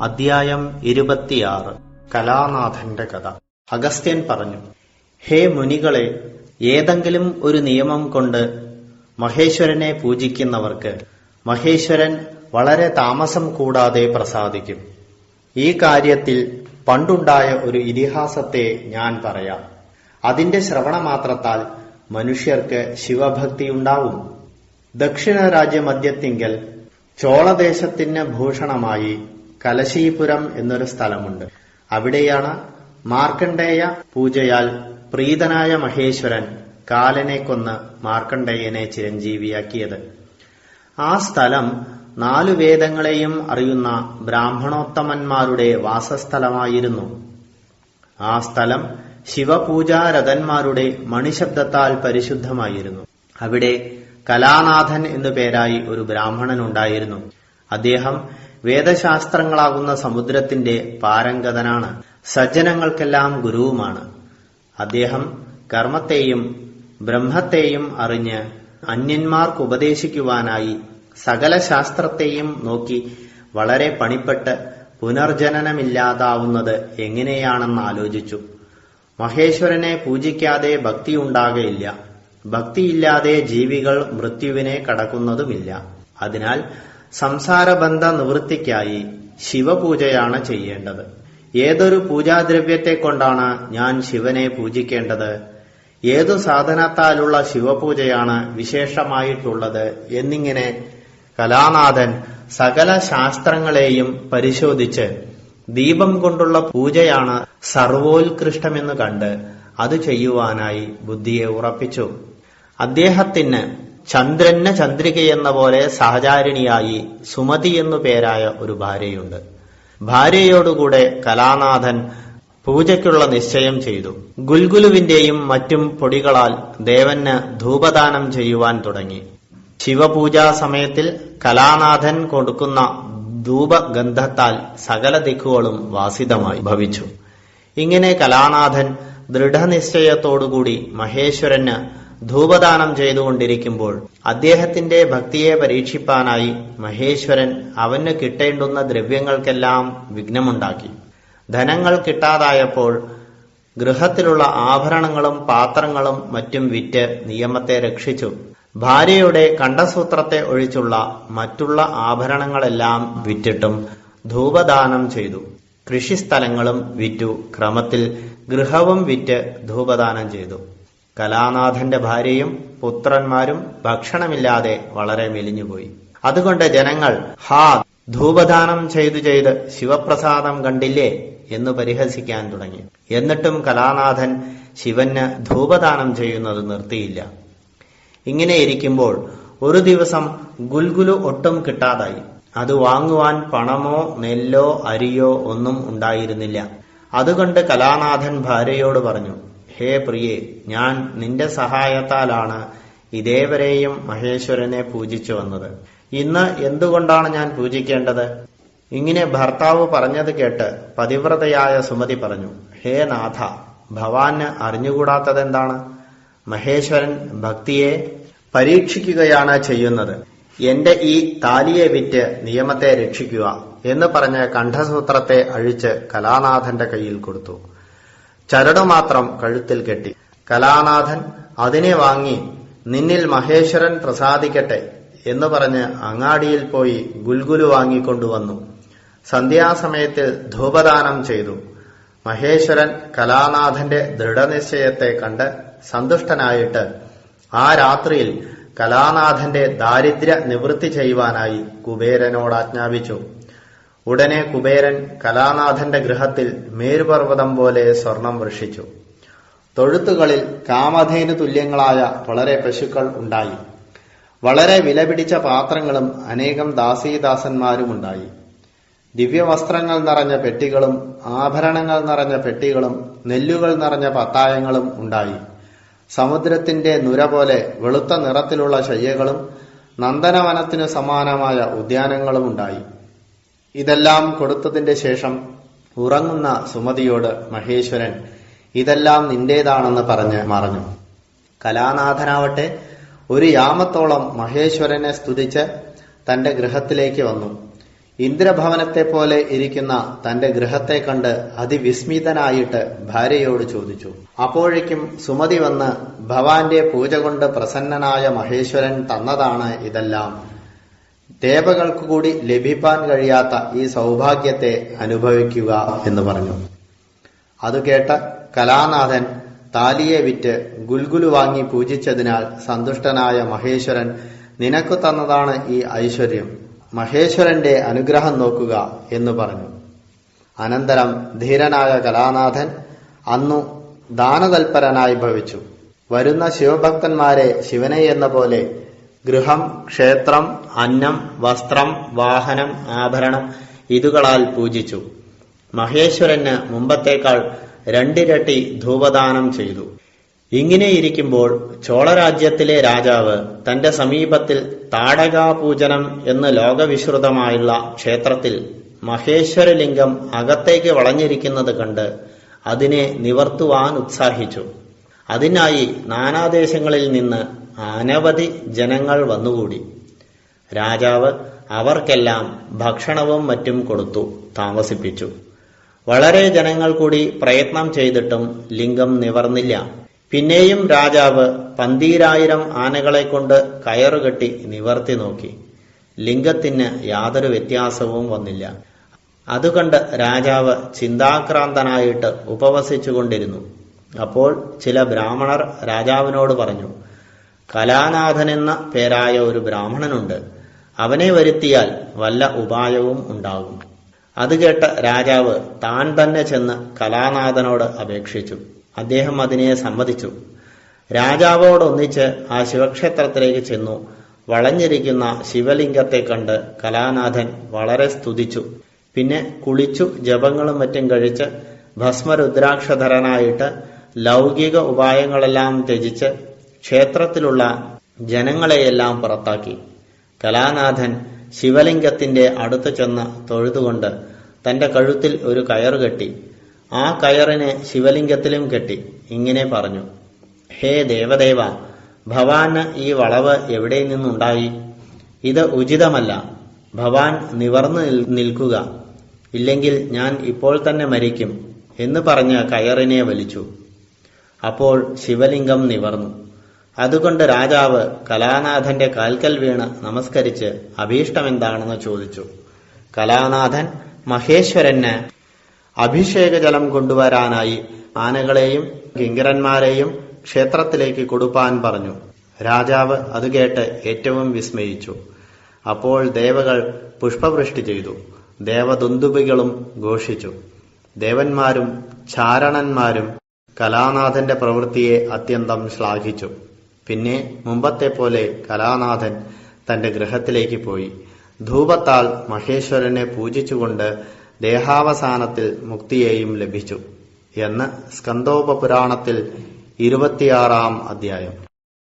അധ്യായം ഇരുപത്തിയാറ്. കലാനാഥന്റെ കഥ. അഗസ്ത്യൻ പറഞ്ഞു ഹേ മുനികളെ ഏതെങ്കിലും ഒരു നിയമം കൊണ്ട് മഹേശ്വരനെ പൂജിക്കുന്നവർക്ക് മഹേശ്വരൻ വളരെ താമസം കൂടാതെ പ്രസാദിക്കും. ഈ കാര്യത്തിൽ പണ്ടുണ്ടായ ഒരു ഇതിഹാസത്തെ ഞാൻ പറയാം. അതിന്റെ ശ്രവണമാത്രത്താൽ മനുഷ്യർക്ക് ശിവഭക്തി ഉണ്ടാവും. ദക്ഷിണ രാജ്യമധ്യത്തിങ്കൽ ചോളദേശത്തിന് ഭൂഷണമായി കലശീപുരം എന്നൊരു സ്ഥലമുണ്ട്. അവിടെയാണ് മാർക്കണ്ഡേയ പൂജയാൽ പ്രീതനായ മഹേശ്വരൻ കാലനെ കൊന്ന് മാർക്കണ്ഡേയനെ ചിരഞ്ജീവിയാക്കിയത്. ആ സ്ഥലം നാലു വേദങ്ങളെയും അറിയുന്ന ബ്രാഹ്മണോത്തമന്മാരുടെ വാസസ്ഥലമായിരുന്നു. ആ സ്ഥലം ശിവപൂജാരഥന്മാരുടെ മണിശബ്ദത്താൽ പരിശുദ്ധമായിരുന്നു. അവിടെ കലാനാഥൻ എന്നു പേരായി ഒരു ബ്രാഹ്മണൻ ഉണ്ടായിരുന്നു അദ്ദേഹം വേദശാസ്ത്രങ്ങളാകുന്ന സമുദ്രത്തിന്റെ പാരംഗതനാണ്. സജ്ജനങ്ങൾക്കെല്ലാം ഗുരുവുമാണ്. അദ്ദേഹം കർമ്മത്തെയും ബ്രഹ്മത്തെയും അറിഞ്ഞ് അന്യന്മാർക്ക് ഉപദേശിക്കുവാനായി സകല ശാസ്ത്രത്തെയും നോക്കി വളരെ പണിപ്പെട്ട് പുനർജനനമില്ലാതാവുന്നത് എങ്ങനെയാണെന്ന് ആലോചിച്ചു. മഹേശ്വരനെ പൂജിക്കാതെ ഭക്തി ഭക്തിയുണ്ടാകയില്ല. ഭക്തിയില്ലാതെ ജീവികൾ മൃത്യുവിനെ കടക്കുന്നതുമില്ല. അതിനാൽ സംസാരബന്ധ നിവൃത്തിക്കായി ശിവപൂജയാണ് ചെയ്യേണ്ടത്. ഏതൊരു പൂജാദ്രവ്യത്തെ കൊണ്ടാണ് ഞാൻ ശിവനെ പൂജിക്കേണ്ടത്? ഏതു സാധനത്താലുള്ള ശിവപൂജയാണ് വിശേഷമായിട്ടുള്ളത് എന്നിങ്ങനെ കലാനാഥൻ സകല ശാസ്ത്രങ്ങളെയും പരിശോധിച്ച് ദീപം കൊണ്ടുള്ള പൂജയാണ് സർവോത്കൃഷ്ടമെന്ന് കണ്ട് അത് ചെയ്യുവാനായി ബുദ്ധിയെ ഉറപ്പിച്ചു. അദ്ദേഹത്തിന് ചന്ദ്രന് ചന്ദ്രികയെന്ന പോലെ സഹചാരിണിയായി സുമതി എന്നു പേരായ ഒരു ഭാര്യയുണ്ട്. ഭാര്യയോടുകൂടെ കലാനാഥൻ പൂജയ്ക്കുള്ള നിശ്ചയം ചെയ്തു. ഗുൽഗുലുവിന്റെയും മറ്റും പൊടികളാൽ ദേവന് ധൂപദാനം ചെയ്യുവാൻ തുടങ്ങി. ശിവപൂജാ സമയത്തിൽ കലാനാഥൻ കൊടുക്കുന്ന ധൂപഗന്ധത്താൽ സകല ദിക്കുകളും വാസിതമായി ഭവിച്ചു. ഇങ്ങനെ കലാനാഥൻ ദൃഢനിശ്ചയത്തോടുകൂടി മഹേശ്വരന് ധൂപദാനം ചെയ്തുകൊണ്ടിരിക്കുമ്പോൾ അദ്ദേഹത്തിന്റെ ഭക്തിയെ പരീക്ഷിപ്പാനായി മഹേശ്വരൻ അവന് കിട്ടേണ്ടുന്ന ദ്രവ്യങ്ങൾക്കെല്ലാം വിഘ്നമുണ്ടാക്കി. ധനങ്ങൾ കിട്ടാതായപ്പോൾ ഗൃഹത്തിലുള്ള ആഭരണങ്ങളും പാത്രങ്ങളും മറ്റും വിറ്റ് നിയമത്തെ രക്ഷിച്ചു. ഭാര്യയുടെ കണ്ടസൂത്രത്തെ ഒഴിച്ചുള്ള മറ്റുള്ള ആഭരണങ്ങളെല്ലാം വിറ്റിട്ടും ധൂപദാനം ചെയ്തു. കൃഷിസ്ഥലങ്ങളും വിറ്റു. ക്രമത്തിൽ ഗൃഹവും വിറ്റ് ധൂപദാനം ചെയ്തു. കലാനാഥന്റെ ഭാര്യയും പുത്രന്മാരും ഭക്ഷണമില്ലാതെ വളരെ മെലിഞ്ഞുപോയി. അതുകൊണ്ട് ജനങ്ങൾ ഹാ ധൂപദാനം ചെയ്തു ചെയ്ത് ശിവപ്രസാദം കണ്ടില്ലേ എന്ന് പരിഹസിക്കാൻ തുടങ്ങി. എന്നിട്ടും കലാനാഥൻ ശിവന് ധൂപദാനം ചെയ്യുന്നത് നിർത്തിയില്ല. ഇങ്ങനെ ഇരിക്കുമ്പോൾ ഒരു ദിവസം ഗുൽഗുലു ഒട്ടും കിട്ടാതായി. അത് വാങ്ങുവാൻ പണമോ നെല്ലോ അരിയോ ഒന്നും ഉണ്ടായിരുന്നില്ല. അതുകൊണ്ട് കലാനാഥൻ ഭാര്യയോട് പറഞ്ഞു ഹേ പ്രിയേ ഞാൻ നിന്റെ സഹായത്താലാണ് ഇതേവരെയും മഹേശ്വരനെ പൂജിച്ചു വന്നത്. ഇന്ന് എന്തുകൊണ്ടാണ് ഞാൻ പൂജിക്കേണ്ടത്? ഇങ്ങനെ ഭർത്താവ് പറഞ്ഞത് കേട്ട് പതിവ്രതയായ സുമതി പറഞ്ഞു ഹേ നാഥ ഭവാന് അറിഞ്ഞുകൂടാത്തതെന്താണ്? മഹേശ്വരൻ ഭക്തിയെ പരീക്ഷിക്കുകയാണ് ചെയ്യുന്നത്. എന്റെ ഈ താലിയെ വിറ്റ് നിയമത്തെ രക്ഷിക്കുക എന്ന് പറഞ്ഞ് കണ്ഠസൂത്രത്തെ അഴിച്ച് കലാനാഥന്റെ കയ്യിൽ കൊടുത്തു. ചരട് മാത്രം കഴുത്തിൽ കെട്ടി. കലാനാഥൻ അതിനെ വാങ്ങി നിന്നിൽ മഹേശ്വരൻ പ്രസാദിക്കട്ടെ എന്ന് പറഞ്ഞ് അങ്ങാടിയിൽ പോയി ഗുൽഗുലു വാങ്ങിക്കൊണ്ടുവന്നു. സന്ധ്യാസമയത്തിൽ ധൂപദാനം ചെയ്തു. മഹേശ്വരൻ കലാനാഥന്റെ ദൃഢനിശ്ചയത്തെ കണ്ട് സന്തുഷ്ടനായിട്ട് ആ രാത്രിയിൽ കലാനാഥന്റെ ദാരിദ്ര്യ നിവൃത്തി ചെയ്യുവാനായി കുബേരനോട് ആജ്ഞാപിച്ചു ഉടനെ കുബേരൻ കലാനാഥന്റെ ഗൃഹത്തിൽ മേരുപർവതം പോലെ സ്വർണം വൃഷിച്ചു തൊഴുത്തുകളിൽ കാമധേനു തുല്യങ്ങളായ വളരെ പശുക്കൾ ഉണ്ടായി. വളരെ വിലപിടിച്ച പാത്രങ്ങളും അനേകം ദാസീദാസന്മാരും ഉണ്ടായി ദിവ്യവസ്ത്രങ്ങൾ നിറഞ്ഞ പെട്ടികളും ആഭരണങ്ങൾ നിറഞ്ഞ പെട്ടികളും നെല്ലുകൾ നിറഞ്ഞ പത്തായങ്ങളും ഉണ്ടായി. സമുദ്രത്തിന്റെ നുര പോലെ വെളുത്ത നിറത്തിലുള്ള ശയ്യകളും നന്ദനവനത്തിനു സമാനമായ ഉദ്യാനങ്ങളും ഉണ്ടായി ഇതെല്ലാം കൊടുത്തതിന്റെ ശേഷം ഉറങ്ങുന്ന സുമതിയോട് മഹേശ്വരൻ ഇതെല്ലാം നിന്റേതാണെന്ന് പറഞ്ഞ് മറഞ്ഞു. കലാനാഥനാവട്ടെ ഒരു യാമത്തോളം മഹേശ്വരനെ സ്തുതിച്ച് തന്റെ ഗൃഹത്തിലേക്ക് വന്നു. ഇന്ദ്രഭവനത്തെ പോലെ ഇരിക്കുന്ന തന്റെ ഗൃഹത്തെ കണ്ട് അതിവിസ്മിതനായിട്ട് ഭാര്യയോട് ചോദിച്ചു. അപ്പോഴേക്കും സുമതി വന്ന് ഭവാന്റെ പൂജ കൊണ്ട് പ്രസന്നനായ മഹേശ്വരൻ തന്നതാണ് ഇതെല്ലാം. ദേവകൾക്ക് കൂടി ലഭിപ്പാൻ കഴിയാത്ത ഈ സൗഭാഗ്യത്തെ അനുഭവിക്കുക എന്ന് പറഞ്ഞു. അത് കേട്ട കലാനാഥൻ താലിയെ വിറ്റ് ഗുൽഗുലു വാങ്ങി പൂജിച്ചതിനാൽ സന്തുഷ്ടനായ മഹേശ്വരൻ നിനക്ക് തന്നതാണ് ഈ ഐശ്വര്യം. മഹേശ്വരന്റെ അനുഗ്രഹം നോക്കുക എന്ന് പറഞ്ഞു. അനന്തരം ധീരനായ കലാനാഥൻ അന്നു ദാനതൽപരനായി ഭവിച്ചു. വരുന്ന ശിവഭക്തന്മാരെ ശിവനെ എന്ന പോലെ ഗൃഹം ക്ഷേത്രം അന്നം വസ്ത്രം വാഹനം ആഭരണം ഇതുകളാൽ പൂജിച്ചു. മഹേശ്വരന് മുമ്പത്തേക്കാൾ രണ്ടിരട്ടി ധൂപദാനം ചെയ്തു. ഇങ്ങനെയിരിക്കുമ്പോൾ ചോളരാജ്യത്തിലെ രാജാവ് തന്റെ സമീപത്തിൽ താടകാപൂജനം എന്ന് ലോകവിശ്രുതമായുള്ള ക്ഷേത്രത്തിൽ മഹേശ്വരലിംഗം അകത്തേക്ക് വളഞ്ഞിരിക്കുന്നത് കണ്ട് അതിനെ നിവർത്തുവാൻ ഉത്സാഹിച്ചു. അതിനായി നാനാദേശങ്ങളിൽ നിന്ന് അനവധി ജനങ്ങൾ വന്നുകൂടി. രാജാവ് അവർക്കെല്ലാം ഭക്ഷണവും മറ്റും കൊടുത്തു താമസിപ്പിച്ചു. വളരെ ജനങ്ങൾ കൂടി പ്രയത്നം ചെയ്തിട്ടും ലിംഗം നിവർന്നില്ല. പിന്നെയും രാജാവ് പന്തീരായിരം ആനകളെ കൊണ്ട് കയറുകെട്ടി നിവർത്തി നോക്കി. ലിംഗത്തിന് യാതൊരു വ്യത്യാസവും വന്നില്ല. അതുകണ്ട് രാജാവ് ചിന്താക്രാന്തനായിട്ട് ഉപവസിച്ചുകൊണ്ടിരുന്നു. അപ്പോൾ ചില ബ്രാഹ്മണർ രാജാവിനോട് പറഞ്ഞു കലാനാഥനെന്ന പേരായ ഒരു ബ്രാഹ്മണനുണ്ട്. അവനെ വരുത്തിയാൽ വല്ല ഉപായവും ഉണ്ടാകും. അത് കേട്ട രാജാവ് താൻ തന്നെ ചെന്ന് കലാനാഥനോട് അപേക്ഷിച്ചു. അദ്ദേഹം അതിനെ സമ്മതിച്ചു. രാജാവോടൊന്നിച്ച് ആ ശിവക്ഷേത്രത്തിലേക്ക് ചെന്നു. വളഞ്ഞിരിക്കുന്ന ശിവലിംഗത്തെ കണ്ട് കലാനാഥൻ വളരെ സ്തുതിച്ചു. പിന്നെ കുളിച്ചു ജപങ്ങളും മറ്റും കഴിച്ച് ഭസ്മരുദ്രാക്ഷധരനായിട്ട് ലൗകിക ഉപായങ്ങളെല്ലാം ത്യജിച്ച് ക്ഷേത്രത്തിലുള്ള ജനങ്ങളെയെല്ലാം പുറത്താക്കി. കലാനാഥൻ ശിവലിംഗത്തിന്റെ അടുത്ത് ചെന്ന് തൊഴുതുകൊണ്ട് തന്റെ കഴുത്തിൽ ഒരു കയർ കെട്ടി. ആ കയറിനെ ശിവലിംഗത്തിലും കെട്ടി. ഇങ്ങനെ പറഞ്ഞു ഹേ ദേവദേവ ഭവാന് ഈ വളവ് എവിടെ നിന്നുണ്ടായി? ഇത് ഉചിതമല്ല. ഭവാൻ നിവർന്നു നിൽക്കുക. ഇല്ലെങ്കിൽ ഞാൻ ഇപ്പോൾ തന്നെ മരിക്കും എന്ന് പറഞ്ഞ് കയറിനെ വലിച്ചു. അപ്പോൾ ശിവലിംഗം നിവർന്നു. അതുകൊണ്ട് രാജാവ് കലാനാഥന്റെ കാൽക്കൽ വീണ് നമസ്കരിച്ച് അഭീഷ്ടമെന്താണെന്ന് ചോദിച്ചു. കലാനാഥൻ മഹേശ്വരന് അഭിഷേക ജലം കൊണ്ടുവരാനായി ആനകളെയും കിങ്കരന്മാരെയും ക്ഷേത്രത്തിലേക്ക് കൊടുപ്പാൻ പറഞ്ഞു. രാജാവ് അത് കേട്ട് ഏറ്റവും വിസ്മയിച്ചു. അപ്പോൾ ദേവകൾ പുഷ്പവൃഷ്ടി ചെയ്തു. ദേവദുന്ദുബികളും ഘോഷിച്ചു. ദേവന്മാരും ചാരണന്മാരും കലാനാഥന്റെ പ്രവൃത്തിയെ അത്യന്തം ശ്ലാഘിച്ചു. പിന്നെ മുമ്പത്തെ പോലെ കലാനാഥൻ തന്റെ ഗൃഹത്തിലേക്ക് പോയി. ധൂപത്താൽ മഹേശ്വരനെ പൂജിച്ചുകൊണ്ട് ദേഹാവസാനത്തിൽ മുക്തിയെയും ലഭിച്ചു. എന്ന് സ്കന്ദോപപുരാണത്തിൽ ഇരുപത്തിയാറാം അധ്യായം.